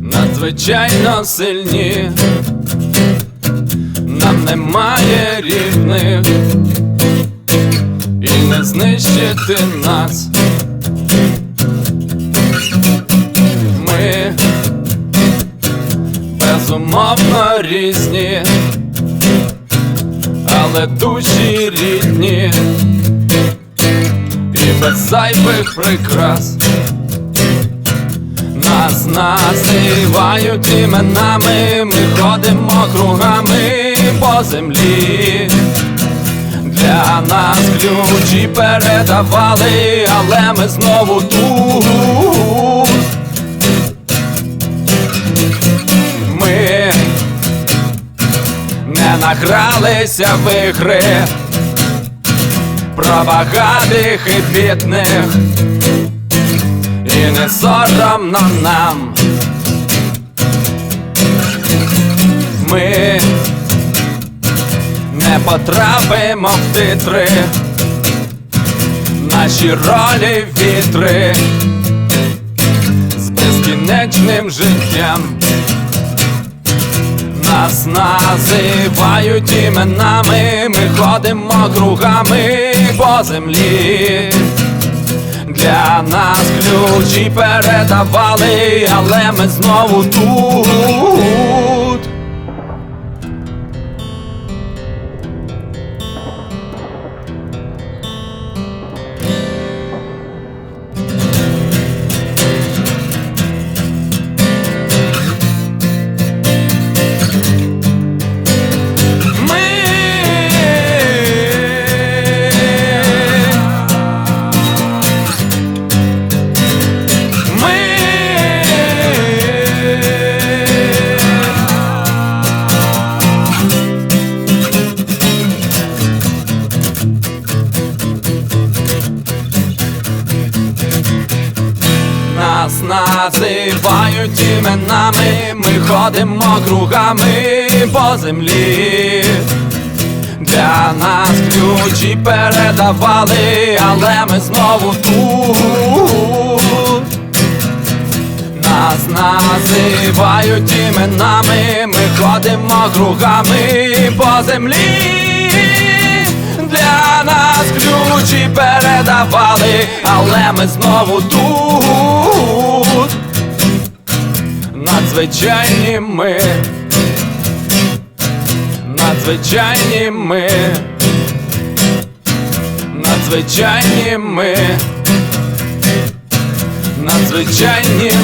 надзвичайно сильні, нам немає рівних і не знищити нас. Ми безумовно різні, але душі рідні без зайвих прикрас. Нас називають іменами, ми ходимо кругами по землі. Для нас ключі передавали, але ми знову тут. Ми не награлися в ігри про багатих і бідних. І не соромно нам Ми не потрапимо в титри Наші ролі вітри З безкінечним життям Нас називають іменами, ми ходимо кругами по землі. Для нас ключі передавали, але ми знову тут. Нас називають іменами, ми ходимо кругами по землі. Для нас ключі передавали, але ми знову тут. Нас називають іменами, ми ходимо кругами по землі. Для нас ключі передавали, але ми знову тут. Надзвичайні ми, надзвичайні ми, надзвичайні ми, надзвичайні.